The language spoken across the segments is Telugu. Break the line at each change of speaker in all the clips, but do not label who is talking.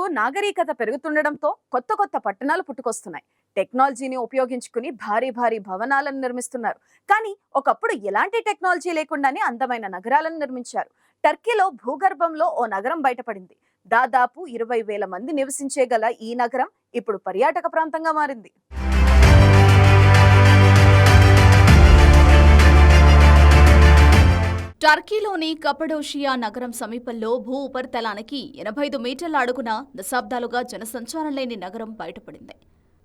మేరకు నాగరికత పెరుగుతుండడంతో కొత్త కొత్త పట్టణాలు పుట్టుకొస్తున్నాయి. టెక్నాలజీని ఉపయోగించుకుని భారీ భారీ భవనాలను నిర్మిస్తున్నారు. కానీ ఒకప్పుడు ఎలాంటి టెక్నాలజీ లేకుండానే అందమైన నగరాలను నిర్మించారు. టర్కీలో భూగర్భంలో ఓ నగరం బయటపడింది. దాదాపు ఇరవై వేల మంది నివసించే గల ఈ నగరం ఇప్పుడు పర్యాటక ప్రాంతంగా మారింది.
టర్కీలోని కపడోషియా నగరం సమీపంలో భూ ఉపరితలానికి ఎనభై ఐదు మీటర్ల అడుగున దశాబ్దాలుగా జనసంచారం లేని నగరం బయటపడింది.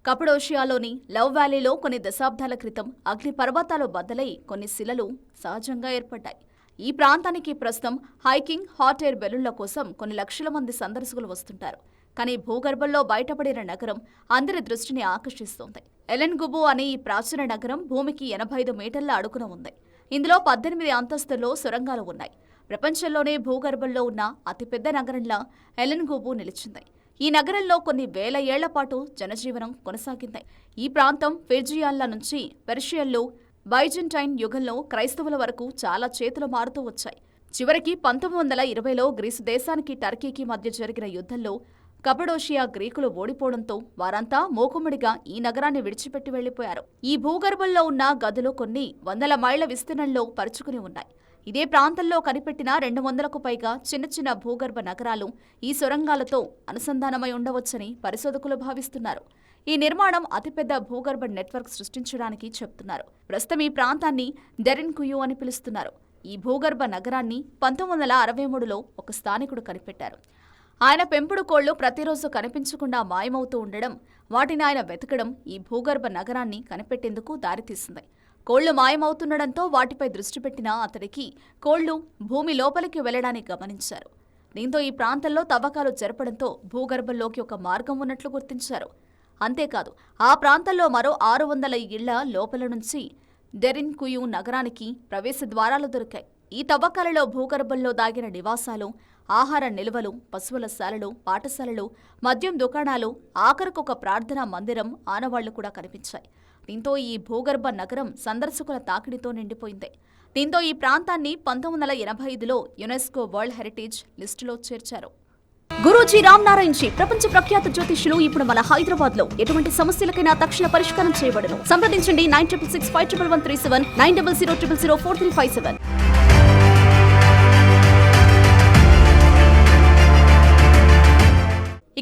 కపడోషియాలోని లవ్ వ్యాలీలో కొన్ని దశాబ్దాల క్రితం అగ్నిపర్వతాలు బద్దలై కొన్ని శిలలు సహజంగా ఏర్పడ్డాయి. ఈ ప్రాంతానికి ప్రస్తుతం హైకింగ్ హాట్ ఎయిర్ బెలూన్ల కోసం కొన్ని లక్షల మంది సందర్శకులు వస్తుంటారు. కానీ భూగర్భంలో బయటపడిన నగరం అందరి దృష్టిని ఆకర్షిస్తోంది. ఎలెన్ గుబు అనే ఈ ప్రాచీన నగరం భూమికి ఎనభై ఐదు మీటర్ల అడుగున ఉంది. ఇందులో పద్దెనిమిది అంతస్తుల్లో సొరంగాలు ఉన్నాయి. ప్రపంచంలోనే భూగర్భంలో ఉన్న అతిపెద్ద నగరంలా ఎలెన్ నిలిచింది. ఈ నగరంలో కొన్ని వేల ఏళ్ళ పాటు జనజీవనం కొనసాగింది. ఈ ప్రాంతం ఫిర్జియాన్ల నుంచి పెర్షియన్లు బైజెంటైన్ యుగంలో క్రైస్తవుల వరకు చాలా చేతులు మారుతూ వచ్చాయి. చివరికి పంతొమ్మిది వందల ఇరవైలో గ్రీసు దేశానికి టర్కీకి మధ్య జరిగిన యుద్ధంలో కపడోషియా గ్రీకులు ఓడిపోవడంతో వారంతా మూకుమ్మడిగా ఈ నగరాన్ని విడిచిపెట్టి వెళ్ళిపోయారు ఈ భూగర్భంలో ఉన్న గదులు కొన్ని వందల మైళ్ళ విస్తీర్ణంలో పరుచుకుని ఉన్నాయి. ఇదే ప్రాంతంలో కనిపెట్టిన రెండు వందలకు పైగా చిన్న చిన్న భూగర్భ నగరాలు ఈ సొరంగాలతో అనుసంధానమై ఉండవచ్చని పరిశోధకులు భావిస్తున్నారు. ఈ నిర్మాణం అతిపెద్ద భూగర్భ నెట్వర్క్ సృష్టించడానికి చెప్తున్నారు. ప్రస్తుతం ఈ ప్రాంతాన్ని డెరిన్ కుయు అని పిలుస్తున్నారు. ఈ భూగర్భ నగరాన్ని పంతొమ్మిది వందల అరవై మూడులో ఒక స్థానికుడు కనిపెట్టారు. ఆయన పెంపుడు కోళ్ళు ప్రతిరోజు కనిపించకుండా మాయమవుతూ ఉండడం వాటిని ఆయన వెతకడం ఈ భూగర్భ నగరాన్ని కనిపెట్టేందుకు దారితీసింది. కోళ్ళు మాయమవుతుండడంతో వాటిపై దృష్టి పెట్టిన అతడికి కోళ్ళు భూమి లోపలికి వెళ్ళడాన్ని గమనించారు. దీంతో ఈ ప్రాంతంలో తవ్వకాలు జరపడంతో భూగర్భంలోకి ఒక మార్గం ఉన్నట్లు గుర్తించారు. అంతేకాదు ఆ ప్రాంతంలో మరో ఆరు వందల ఇళ్ళ లోపల నుంచి డెరిన్ కుయు నగరానికి ప్రవేశ ద్వారాలు దొరికాయి. ఈ తవ్వకాలలో భూగర్భంలో దాగిన నివాసాలు ఆహార నిల్వలు పశువుల శాలలు పాఠశాలలు మద్యం దుకాణాలు ఆఖరికొక ప్రార్థనా మందిరం ఆనవాళ్ళు కూడా కనిపించాయి. దీంతో ఈ భూగర్భ నగరం సందర్శకుల తాకిడితో నిండిపోయింది. దీంతో ఈ ప్రాంతాన్ని పంతొమ్మిది వందల ఎనభై ఐదులో యునెస్కో వరల్డ్ హెరిటేజ్ లిస్టులో చేర్చారు. గురూజీ రామ్ నారాయణ్ జీ ప్రపంచ ప్రఖ్యాత జ్యోతిష్యులు ఇప్పుడు మన హైదరాబాద్లో ఎటువంటి సమస్యలకైనా తక్షణ పరిష్కారం చేయబడను. సంప్రదించండి nine triple six five triple one three seven nine double zero triple zero four three five seven.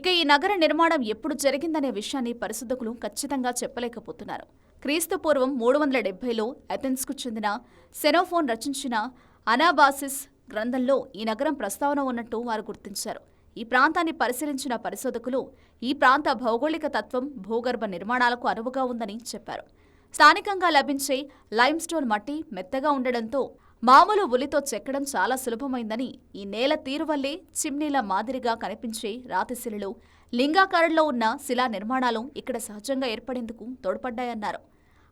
ఇక ఈ నగర నిర్మాణం ఎప్పుడు జరిగిందనే విషయాన్ని పరిశోధకులు ఖచ్చితంగా చెప్పలేకపోతున్నారు. క్రీస్తు పూర్వం మూడు వందల డెబ్బైలో అథెన్స్కు చెందిన సెనోఫోన్ రచించిన అనాబాసిస్ గ్రంథంలో ఈ నగరం ప్రస్తావన ఉన్నట్టు వారు గుర్తించారు. ఈ ప్రాంతాన్ని పరిశీలించిన పరిశోధకులు ఈ ప్రాంత భౌగోళిక తత్వం భూగర్భ నిర్మాణాలకు అనువుగా ఉందని చెప్పారు. స్థానికంగా లభించే లైమ్స్టోన్ మట్టి మెత్తగా ఉండడంతో మామూలు ఉలితో చెక్కడం చాలా సులభమైందని ఈ నేల తీరు వల్లే చిమ్నీల మాదిరిగా కనిపించే రాతిశిలలు లింగాకారంలో ఉన్న శిలా నిర్మాణాలు ఇక్కడ సహజంగా ఏర్పడేందుకు తోడ్పడ్డాయన్నారు.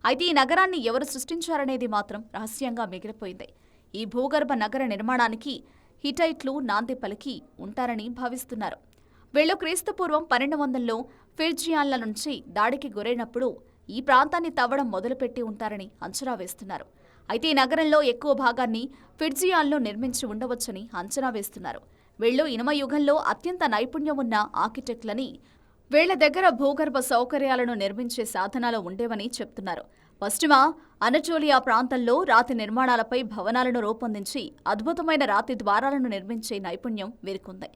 అయితే ఈ నగరాన్ని ఎవరు సృష్టించారనేది మాత్రం రహస్యంగా మిగిలిపోయింది. ఈ భూగర్భ నగర నిర్మాణానికి హిటైట్లు నాంది పలికి ఉంటారని భావిస్తున్నారు. వీళ్ళు క్రీస్తుపూర్వం పన్నెండు వందల్లో ఫిర్జియాన్ల నుంచి దాడికి గురైనప్పుడు ఈ ప్రాంతాన్ని తవ్వడం మొదలుపెట్టి ఉంటారని అంచనా వేస్తున్నారు. అయితే ఈ నగరంలో ఎక్కువ భాగాన్ని ఫిడ్జియాల్లో నిర్మించి ఉండవచ్చని అంచనా వేస్తున్నారు. వీళ్ళు ఇనుమ యుగంలో అత్యంత నైపుణ్యం ఉన్న ఆర్కిటెక్ట్లని వీళ్ళ దగ్గర భూగర్భ సౌకర్యాలను నిర్మించే సాధనాలు ఉండేవని చెప్తున్నారు. పశ్చిమ అనటోలియా ప్రాంతంలో రాతి నిర్మాణాలపై భవనాలను రూపొందించి అద్భుతమైన రాతి ద్వారాలను నిర్మించే నైపుణ్యం వీరికుంది.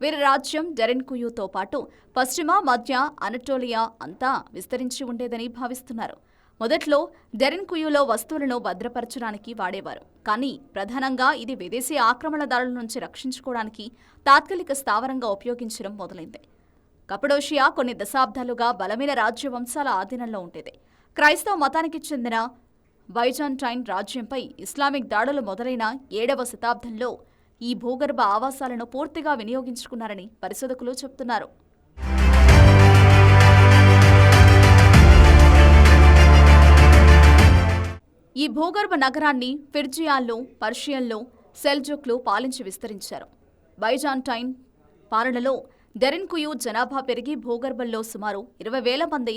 వీరి రాజ్యం డెరెన్కుయుతో పాటు పశ్చిమ మధ్య అనటోలియా అంతా విస్తరించి ఉండేదని భావిస్తున్నారు. మొదట్లో డెరెన్కుయులో వస్తువులను భద్రపరచడానికి వాడేవారు. కానీ ప్రధానంగా ఇది విదేశీ ఆక్రమణదారుల నుంచి రక్షించుకోవడానికి తాత్కాలిక స్థావరంగా ఉపయోగించడం మొదలైంది. కపడోషియా కొన్ని దశాబ్దాలుగా బలమైన రాజ్యవంశాల ఆధీనంలో ఉండేది. క్రైస్తవ మతానికి చెందిన బైజాంటైన్ రాజ్యంపై ఇస్లామిక్ దాడులు మొదలైన ఏడవ శతాబ్దంలో ఈ భూగర్భ ఆవాసాలను పూర్తిగా వినియోగించుకున్నారని పరిశోధకులు చెబుతున్నారు ఈ భూగర్భ నగరాన్ని ఫిర్జియాల్లో పర్షియన్లో సెల్జుక్లు పాలించి విస్తరించారు. బైజాంటైన్ పాలనలో డెరెన్కుయు జనాభా పెరిగి భూగర్భంలో సుమారు ఇరవై వేల మంది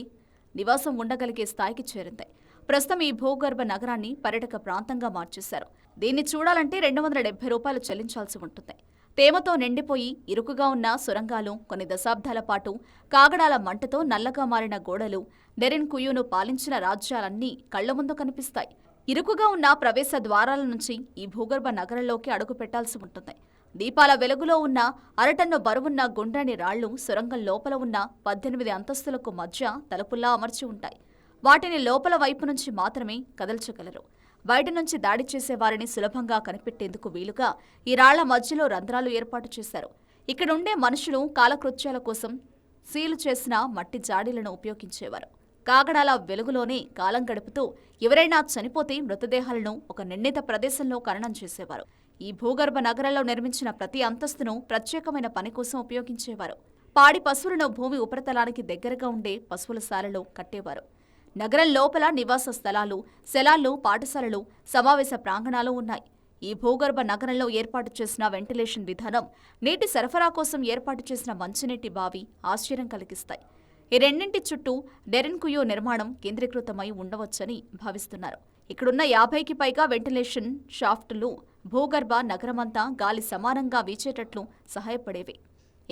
నివాసం ఉండగలిగే స్థాయికి చేరింది. ప్రస్తుతం ఈ భూగర్భ నగరాన్ని పర్యటక ప్రాంతంగా మార్చేశారు. దీన్ని చూడాలంటే రెండు వందల డెబ్బై రూపాయలు చెల్లించాల్సి ఉంటుంది. తేమతో నిండిపోయి ఇరుకుగా ఉన్న సొరంగాలు కొన్ని దశాబ్దాల పాటు కాగడాల మంటతో నల్లగా మారిన గోడలు డెరిన్ కుయును పాలించిన రాజ్యాలన్నీ కళ్ళ ముందు కనిపిస్తాయి. ఇరుకుగా ఉన్న ప్రవేశ ద్వారాల నుంచి ఈ భూగర్భ నగరంలోకి అడుగు పెట్టాల్సి ఉంటుంది. దీపాల వెలుగులో ఉన్న అరటన్ను బరువున్న గుండ్రని రాళ్ళు సొరంగం లోపల ఉన్న పద్దెనిమిది అంతస్తులకు మధ్య తలుపుల్లా అమర్చి ఉంటాయి. వాటిని లోపల వైపు నుంచి మాత్రమే కదల్చగలరు. బయట నుంచి దాడి చేసే వారిని సులభంగా కనిపెట్టేందుకు వీలుగా ఈ రాళ్ళ మధ్యలో రంధ్రాలు ఏర్పాటు చేశారు. ఇక్కడుండే మనుషులు కాలకృత్యాల కోసం సీలు చేసిన మట్టి జాడీలను ఉపయోగించేవారు. కాగడాల వెలుగులోనే కాలం గడుపుతూ ఎవరైనా చనిపోతే మృతదేహాలను ఒక నిర్ణీత ప్రదేశంలో ఖననం చేసేవారు. ఈ భూగర్భ నగరంలో నిర్మించిన ప్రతి అంతస్తును ప్రత్యేకమైన పని కోసం ఉపయోగించేవారు. పాడి పశువులను భూమి ఉపరితలానికి దగ్గరగా ఉండే పశువుల శాలలో కట్టేవారు. నగరం లోపల నివాస స్థలాలు శలాలు పాఠశాలలు సమావేశ ప్రాంగణాలు ఉన్నాయి. ఈ భూగర్భ నగరంలో ఏర్పాటు చేసిన వెంటిలేషన్ విధానం నీటి సరఫరా కోసం ఏర్పాటు చేసిన మంచినీటి బావి ఆశ్చర్యం కలిగిస్తాయి. ఈ రెండింటి చుట్టూ డెరెన్కుయో నిర్మాణం కేంద్రీకృతమై ఉండవచ్చని భావిస్తున్నారు. ఇక్కడున్న యాభైకి పైగా వెంటిలేషన్ షాఫ్టులు భూగర్భ నగరమంతా గాలి సమానంగా వీచేటట్లు సహాయపడేవి.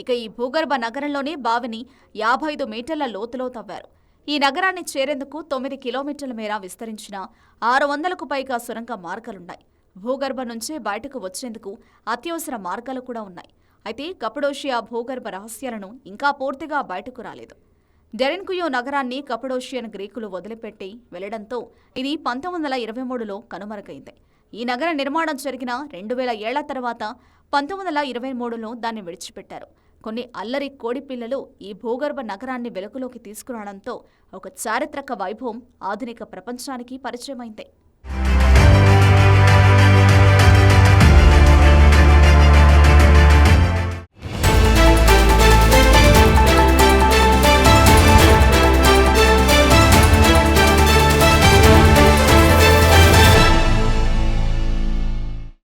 ఇక ఈ భూగర్భ నగరంలోనే బావిని యాభై ఐదు మీటర్ల లోతులో తవ్వారు. ఈ నగరాన్ని చేరేందుకు తొమ్మిది కిలోమీటర్ల మేర విస్తరించిన ఆరు వందలకు పైగా సొరంగ మార్గాలున్నాయి. భూగర్భ నుంచే బయటకు వచ్చేందుకు అత్యవసర మార్గాలు కూడా ఉన్నాయి. అయితే కపడోషియా భూగర్భ రహస్యాలను ఇంకా పూర్తిగా బయటకు రాలేదు. డెరెన్కుయో నగరాన్ని కపడోషియన్ గ్రీకులు వదిలిపెట్టి వెళ్ళడంతో ఇది పంతొమ్మిది వందల ఇరవై మూడులో కనుమరుగైంది. ఈ నగర నిర్మాణం జరిగిన రెండు వేల ఏళ్ళ తర్వాత పంతొమ్మిది వందల ఇరవై మూడులో దాన్ని విడిచిపెట్టారు. కొన్ని అల్లరి కోడిపిల్లలు ఈ భూగర్భ నగరాన్ని వెలుగులోకి తీసుకురావడంతో ఒక చారిత్రక వైభవం ఆధునిక ప్రపంచానికి పరిచయమైంది.